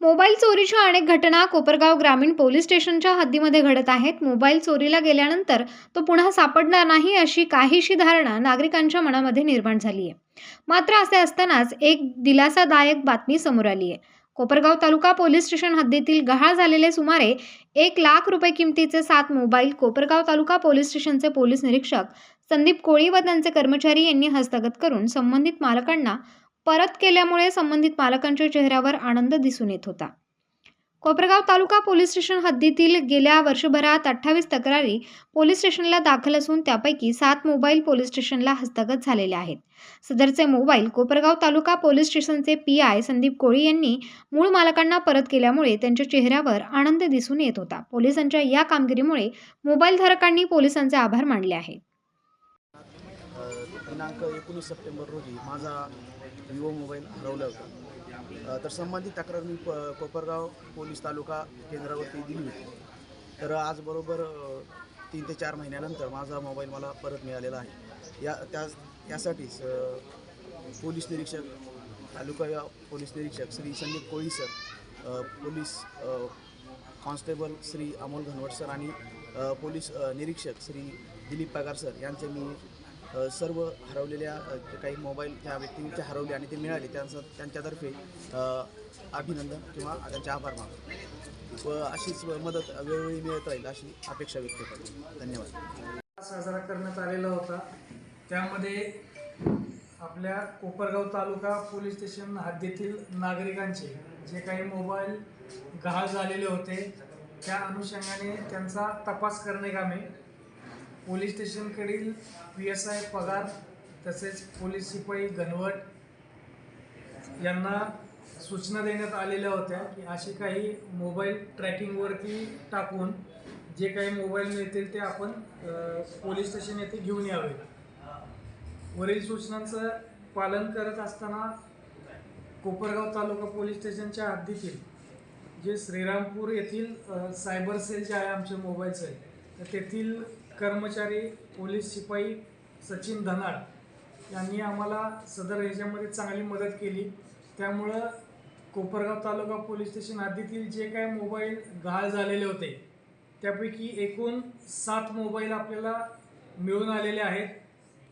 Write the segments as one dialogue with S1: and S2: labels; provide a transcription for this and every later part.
S1: Mobile चोरीच्या अनेक घटना कोपरगाव ग्रामीण पोलीस स्टेशनच्या हद्दीमध्ये घडत आहेत. मोबाईल चोरीला गेल्यानंतर तो पुन्हा सापडणार नाही अशी काहीशी धारणा नागरिकांच्या मनामध्ये निर्माण झाली आहे. मात्र असे असतानाच एक दिलासादायक बातमी समोर आली आहे. कोपरगाव तालुका पोलीस स्टेशन हद्दीतील गहाळ झालेले सुमारे एक लाख रुपये किमतीचे सात मोबाईल कोपरगाव तालुका पोलीस स्टेशनचे पोलीस निरीक्षक संदीप कोळी व त्यांचे कर्मचारी यांनी हस्तगत करून संबंधित मालकांना परत केल्यामुळे संबंधित मालकांच्या चेहऱ्यावर आनंद दिसून येत होता. कोपरगाव तालुका पोलीस स्टेशन हद्दीतील गेल्या वर्षभरात अठ्ठावीस तक्रारी पोलीस स्टेशनला दाखल असून त्यापैकी सात मोबाईल पोलीस स्टेशनला हस्तगत झालेले आहेत. सदरचे मोबाईल कोपरगाव तालुका पोलीस स्टेशनचे पी आय संदीप कोळी यांनी मूळ मालकांना परत केल्यामुळे त्यांच्या चेहऱ्यावर आनंद दिसून येत होता. पोलिसांच्या या कामगिरीमुळे मोबाईलधारकांनी पोलिसांचे आभार मानले आहेत.
S2: दिनांक एकोणीस सप्टेंबर रोजी माझा विवो मोबाईल हरवला होता. तर संबंधित तक्रार मी प कोपरगाव पोलीस तालुका केंद्रावरती दिली होती. तर आज बरोबर तीन ते चार महिन्यानंतर माझा मोबाईल मला परत मिळालेला आहे. या त्या यासाठीच पोलीस निरीक्षक तालुका या पोलीस निरीक्षक Shri Sandeep Koli sir police constable Shri Amol Ghanwat sir आणि पोलीस निरीक्षक श्री दिलीप पगार सर यांचे मी सर्व हरवलेल्या काही मोबाईल त्या व्यक्तींचे हरवले आणि ते मिळाले त्यांचं त्यांच्यातर्फे अभिनंदन किंवा त्यांचे आभार मानतो. व अशीच मदत वेळोवेळी मिळत राहील अशी अपेक्षा व्यक्त करतो. धन्यवाद.
S3: साजरा करण्यात आलेला होता. त्यामध्ये आपल्या कोपरगाव तालुका पोलीस स्टेशन हद्दीतील नागरिकांचे जे काही मोबाईल गहाळ झालेले होते त्या अनुषंगाने त्यांचा तपास करणे पोलीस स्टेशनकडील पी एस आय पगार तसेच पोलीस शिपाई घनवट यांना सूचना देण्यात आलेल्या होत्या की असे काही मोबाईल ट्रॅकिंगवरती टाकून जे काही मोबाईल मिळतील ते आपण पोलीस स्टेशन येथे घेऊन यावे. वरील सूचनांचं पालन करत असताना कोपरगाव तालुका पोलीस स्टेशनच्या हद्दीतील जे श्रीरामपूर येथील सायबर सेल जे आहे आमचे मोबाईल सेल तेथील कर्मचारी पोलीस शिपाई सचिन धनाड यांनी आम्हाला सदर ह्याच्यामध्ये चांगली मदत केली. त्यामुळं कोपरगाव तालुका पोलीस स्टेशन हद्दीतील जे काय मोबाईल गहाळ झालेले होते त्यापैकी एकूण सात मोबाईल आपल्याला मिळून आलेले आहेत.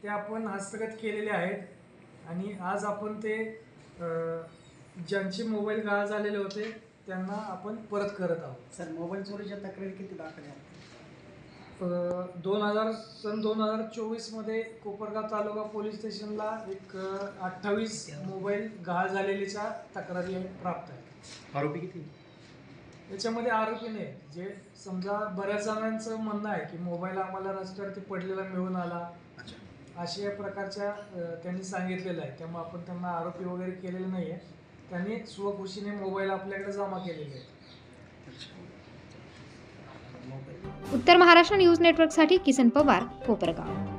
S3: ते आपण हस्तगत केलेले आहेत आणि आज आपण ते ज्यांचे मोबाईल गहाळ झालेले होते त्यांना आपण परत करत आहोत.
S4: सर मोबाईल चोरीच्या तक्रारी किती दाखल आहेत
S3: दोन हजार सन दोन हजार चोवीसमध्ये कोपरगाव तालुका पोलीस स्टेशनला एक अठ्ठावीस मोबाईल गहाळ झालेल्याच्या तक्रारी प्राप्त आहेत.
S4: आरोपी किती?
S3: याच्यामध्ये आरोपी नाही. जे समजा बऱ्याच जणांचं म्हणणं आहे की मोबाईल आम्हाला रस्त्यावरती पडलेला मिळून आला. अशा या प्रकारच्या त्यांनी सांगितलेलं आहे. त्यामुळे आपण त्यांना आरोपी वगैरे केलेले नाही आहे त्यांनी स्वखुशीने मोबाईल आपल्याकडे जमा केलेले आहेत.
S1: उत्तर महाराष्ट्र न्यूज नेटवर्कसाठी किसन पवार कोपरगाव.